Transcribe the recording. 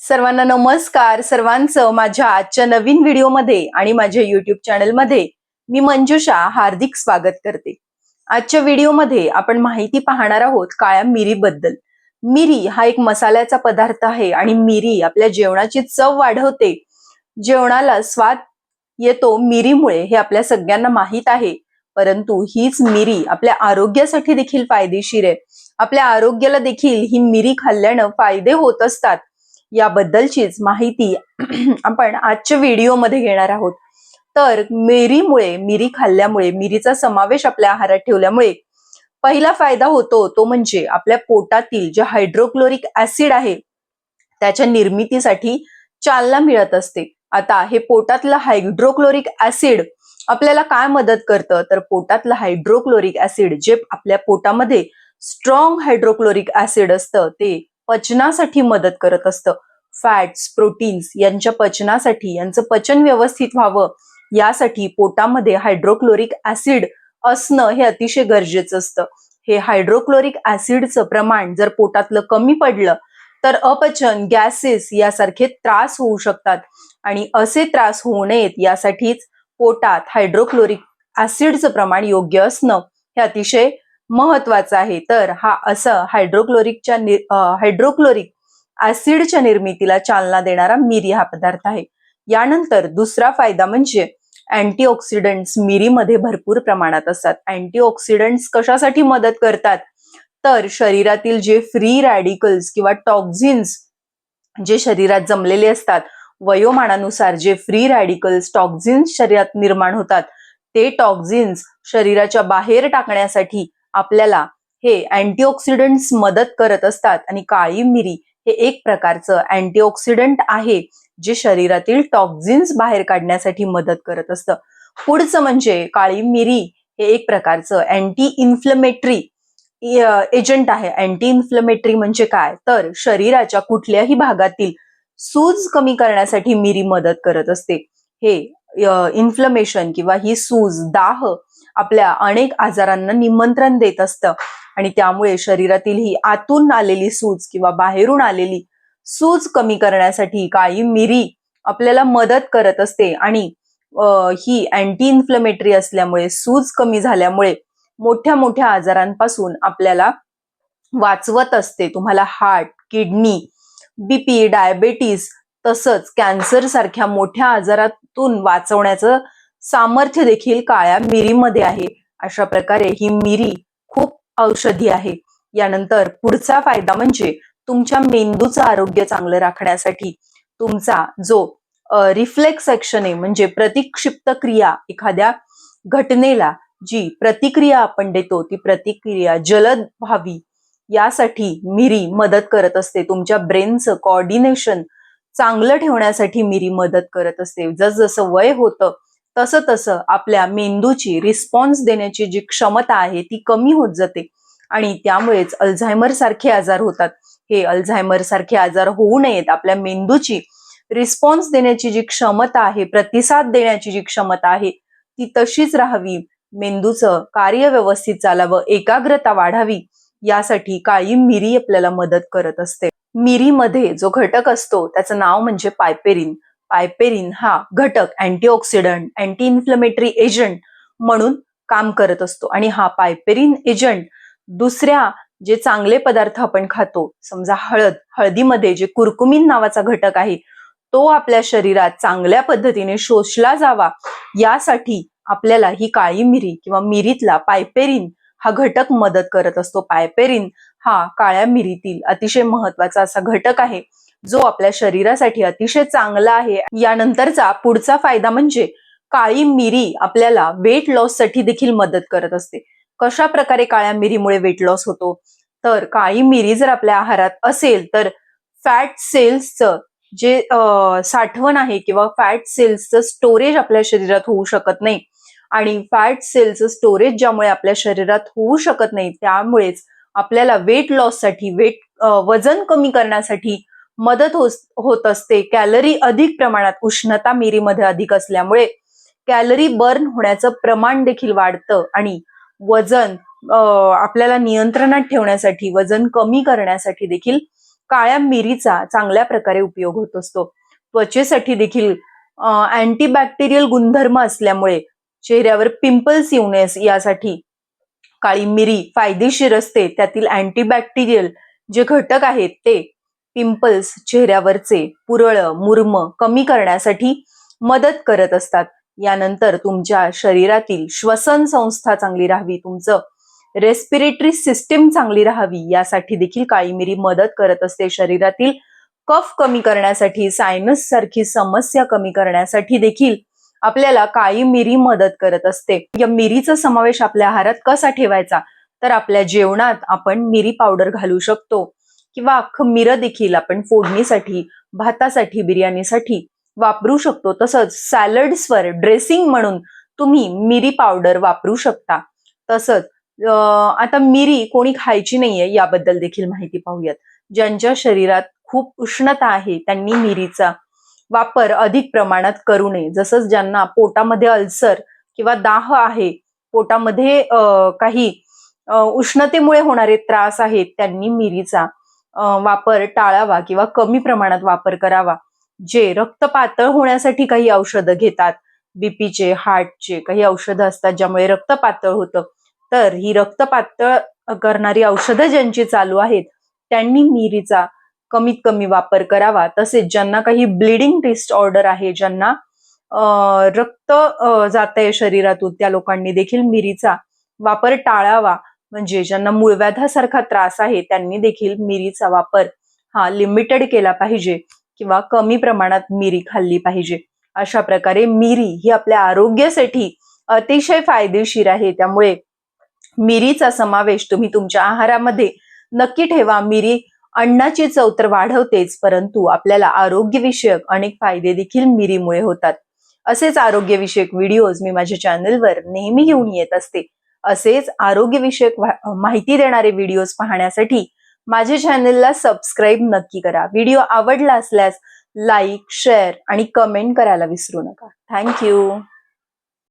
सर्वांना नमस्कार. सर्वांचं माझ्या आजच्या नवीन व्हिडिओमध्ये आणि माझ्या युट्यूब चॅनलमध्ये मी मंजुषा हार्दिक स्वागत करते. आजच्या व्हिडिओमध्ये आपण माहिती पाहणार आहोत काळ्या मिरीबद्दल. मिरी हा एक मसाल्याचा पदार्थ आहे आणि मिरी आपल्या जेवणाची चव वाढवते. जेवणाला स्वाद येतो मिरीमुळे हे आपल्या सगळ्यांना माहीत आहे. परंतु हीच मिरी आपल्या आरोग्यासाठी देखील फायदेशीर आहे. आपल्या आरोग्याला देखील ही मिरी खाल्ल्यानं फायदे होत असतात. याबद्दलचीच माहिती आपण आजच्या व्हिडिओमध्ये घेणार आहोत. तर मिरीमुळे मिरी खाल्ल्यामुळे मिरीचा समावेश आपल्या आहारात ठेवल्यामुळे पहिला फायदा होतो तो म्हणजे आपल्या पोटातील जे हायड्रोक्लोरिक ऍसिड आहे त्याच्या निर्मितीसाठी चालना मिळत असते. आता हे पोटातलं हायड्रोक्लोरिक ऍसिड आपल्याला काय मदत करतं? तर पोटातलं हायड्रोक्लोरिक ऍसिड जे आपल्या पोटामध्ये स्ट्रॉंग हायड्रोक्लोरिक ऍसिड असतं ते पचनासाठी मदत करत असतं. फॅट्स प्रोटीन्स यांच्या पचनासाठी यांचं पचन व्यवस्थित व्हावं यासाठी पोटामध्ये हायड्रोक्लोरिक ऍसिड असणं हे अतिशय गरजेचं असतं. हे हायड्रोक्लोरिक ऍसिडचं प्रमाण जर पोटातलं कमी पडलं तर अपचन गॅसेस यासारखे त्रास होऊ शकतात. आणि असे त्रास होऊ नयेत यासाठीच पोटात हायड्रोक्लोरिक ऍसिडचं प्रमाण योग्य असणं हे अतिशय महत्त्वाचा आहे. तर हा असं हायड्रोक्लोरिकच्या हायड्रोक्लोरिक ऍसिडच्या निर्मितीला चालना देणारा मिरी हा पदार्थ आहे. यानंतर दुसरा फायदा म्हणजे अँटीऑक्सिडंट्स मिरीमध्ये भरपूर प्रमाणात असतात. अँटीऑक्सिडंट्स कशासाठी मदत करतात? तर शरीरातील जे फ्री रॅडिकल्स किंवा टॉक्झिन्स जे शरीरात जमलेले असतात वयोमानानुसार जे फ्री रॅडिकल्स टॉक्झिन्स शरीरात निर्माण होतात ते टॉक्झिन्स शरीराच्या बाहेर टाकण्यासाठी आपल्याला हे अँटीऑक्सिडंट्स मदत करत असतात. आणि काळी मिरी हे एक प्रकारचं अँटीऑक्सिडंट आहे जे शरीरातील टॉक्झिन्स बाहेर काढण्यासाठी मदत करत असतं. पुढचं म्हणजे काळी मिरी हे एक प्रकारचं अँटी इन्फ्लमेटरी एजंट आहे. अँटी इन्फ्लमेटरी म्हणजे काय? तर शरीराच्या कुठल्याही भागातील सूज कमी करण्यासाठी मिरी मदत करत असते. हे इन्फ्लमेशन किंवा ही सूज दाह आपल्या अनेक आजारांना निमंत्रण देत असतं. आणि त्यामुळे शरीरातील ही आतून आलेली सूज किंवा बाहेरून आलेली सूज कमी करण्यासाठी काळी मिरी आपल्याला मदत करत असते. आणि ही अँटी इन्फ्लमेटरी असल्यामुळे सूज कमी झाल्यामुळे मोठ्या मोठ्या आजारांपासून आपल्याला वाचवत असते. तुम्हाला हार्ट किडनी बीपी डायबेटीस तसंच कॅन्सर सारख्या मोठ्या आजारातून वाचवण्याचं सामर्थ्य देखील काळ्या मिरीमध्ये आहे. अशा प्रकारे ही मिरी खूप औषधी आहे. यानंतर पुढचा फायदा म्हणजे तुमच्या मेंदूचं आरोग्य चांगलं राखण्यासाठी तुमचा जो रिफ्लेक्स ऍक्शन आहे म्हणजे प्रतिक्षिप्त क्रिया एखाद्या घटनेला जी प्रतिक्रिया आपण देतो ती प्रतिक्रिया जलद व्हावी यासाठी मिरी मदत करत असते. तुमच्या ब्रेनचं कॉर्डिनेशन चांगलं ठेवण्यासाठी मिरी मदत करत असते. जसजसं वय होतं तसं तसं आपल्या मेंदूची रिस्पॉन्स देण्याची जी क्षमता आहे ती कमी होत जाते. आणि त्यामुळेच अल्झायमर सारखे आजार होतात. हे अल्झायमर सारखे आजार होऊ नयेत. आपल्या मेंदूची रिस्पॉन्स देण्याची जी क्षमता आहे प्रतिसाद देण्याची जी क्षमता आहे ती तशीच राहावी. मेंदूचं कार्य व्यवस्थित चालावं एकाग्रता वाढावी यासाठी काळी मिरी आपल्याला मदत करत असते. मिरीमध्ये जो घटक असतो त्याचं नाव म्हणजे पायपेरिन. पायपेरिन हा घटक अँटीऑक्सिडंट अँटी इन्फ्लमेटरी एजंट म्हणून काम करत असतो. आणि हा पायपेरिन एजंट दुसऱ्या जे चांगले पदार्थ आपण खातो समजा हळद हळदीमध्ये जे कुरकुमीन नावाचा घटक आहे तो आपल्या शरीरात चांगल्या पद्धतीने शोषला जावा यासाठी आपल्याला ही काळी मिरी किंवा मिरीतला पायपेरिन हा घटक मदत करत असतो. पायपेरिन हा काळ्या मिरीतील अतिशय महत्त्वाचा असा घटक आहे. जो आपल्या शरीरासाठी अतिशय चांगला आहे. यानंतरचा पुढचा फायदा म्हणजे काळी मिरी आपल्याला वेट लॉससाठी देखील मदत करत असते. कशा प्रकारे काळ्या मिरीमुळे वेट लॉस होतो? तर काळी मिरी जर आपल्या आहारात असेल तर फॅट सेल्सचं जे साठवण आहे किंवा फॅट सेल्सचं स्टोरेज आपल्या शरीरात होऊ शकत नाही. आणि फॅट सेलचं स्टोरेज ज्यामुळे आपल्या शरीरात होऊ शकत नाही त्यामुळेच आपल्याला वेट लॉससाठी वेट वजन कमी करण्यासाठी मदत होत असते. कॅलरी अधिक प्रमाणात उष्णता मिरीमध्ये अधिक असल्यामुळे कॅलरी बर्न होण्याचं प्रमाण देखील वाढतं आणि वजन आपल्याला नियंत्रणात ठेवण्यासाठी वजन कमी करण्यासाठी देखील काळ्या मिरीचा चांगल्या प्रकारे उपयोग होत असतो. त्वचेसाठी देखील अँटीबॅक्टेरियल गुणधर्म असल्यामुळे चेहऱ्यावर पिंपल्स येऊ नयेस यासाठी काळी मिरी फायदेशीर असते. त्यातील अँटीबॅक्टेरियल जे घटक आहेत ते पिंपल्स चेहऱ्यावरचे पुरळ मुर्म कमी करण्यासाठी मदत करत असतात. यानंतर तुमच्या शरीरातील श्वसन संस्था चांगली राहावी तुमचं रेस्पिरेटरी सिस्टीम चांगली राहावी यासाठी देखील काळी मिरी मदत करत असते. शरीरातील कफ कमी करण्यासाठी सायनस सारखी समस्या कमी करण्यासाठी देखील आपल्याला काळी मिरी मदत करत असते. या मिरीचा समावेश आपल्या आहारात कसा ठेवायचा? तर आपल्या जेवणात आपण मिरी पावडर घालू शकतो. किंवा अख्खं मिरं देखील आपण फोडणीसाठी भातासाठी बिर्याणीसाठी वापरू शकतो. तसंच सॅलड्सवर ड्रेसिंग म्हणून तुम्ही मिरी पावडर वापरू शकता. तसंच आता मिरी कोणी खायची नाहीये याबद्दल देखील माहिती पाहूयात. ज्यांच्या शरीरात खूप उष्णता आहे त्यांनी मिरीचा वापर अधिक प्रमाणात करू नये. जसंच ज्यांना पोटामध्ये अल्सर किंवा दाह आहे पोटामध्ये काही उष्णतेमुळे होणारे त्रास आहेत त्यांनी मिरीचा वापर टाळावा किंवा कमी प्रमाणात वापर करावा. जे रक्त पातळ होण्यासाठी काही औषधं घेतात बीपीचे हार्टचे काही औषधं असतात ज्यामुळे रक्त पातळ होतं. तर ही रक्त पातळ करणारी औषधं ज्यांची चालू आहेत त्यांनी मिरीचा कमीत कमी वापर करावा. तसेच ज्यांना काही ब्लिडिंग डिसऑर्डर आहे ज्यांना रक्त जात आहे शरीरातून त्या लोकांनी देखील मिरीचा वापर टाळावा. म्हणजे ज्यांना मूळव्याधासारखा त्रास आहे त्यांनी देखील मिरीचा वापर हा लिमिटेड केला पाहिजे किंवा कमी प्रमाणात मिरी खाल्ली पाहिजे. अशा प्रकारे मिरी ही आपल्या आरोग्यासाठी अतिशय फायदेशीर आहे. त्यामुळे मिरीचा समावेश तुम्ही तुमच्या आहारामध्ये नक्की ठेवा. मिरी अन्नाची चव तर वाढवतेच परंतु आपल्याला आरोग्यविषयक अनेक फायदे देखील मिरीमुळे होतात. असेच आरोग्यविषयक व्हिडिओज मी माझ्या चॅनलवर नेहमी घेऊन येत असते. असेच आरोग्यविषयक माहिती देणारे व्हिडिओज पाहण्यासाठी माझ्या चॅनलला सबस्क्राईब नक्की करा. व्हिडिओ आवडला असल्यास लाईक शेअर आणि कमेंट करायला विसरू नका. थँक्यू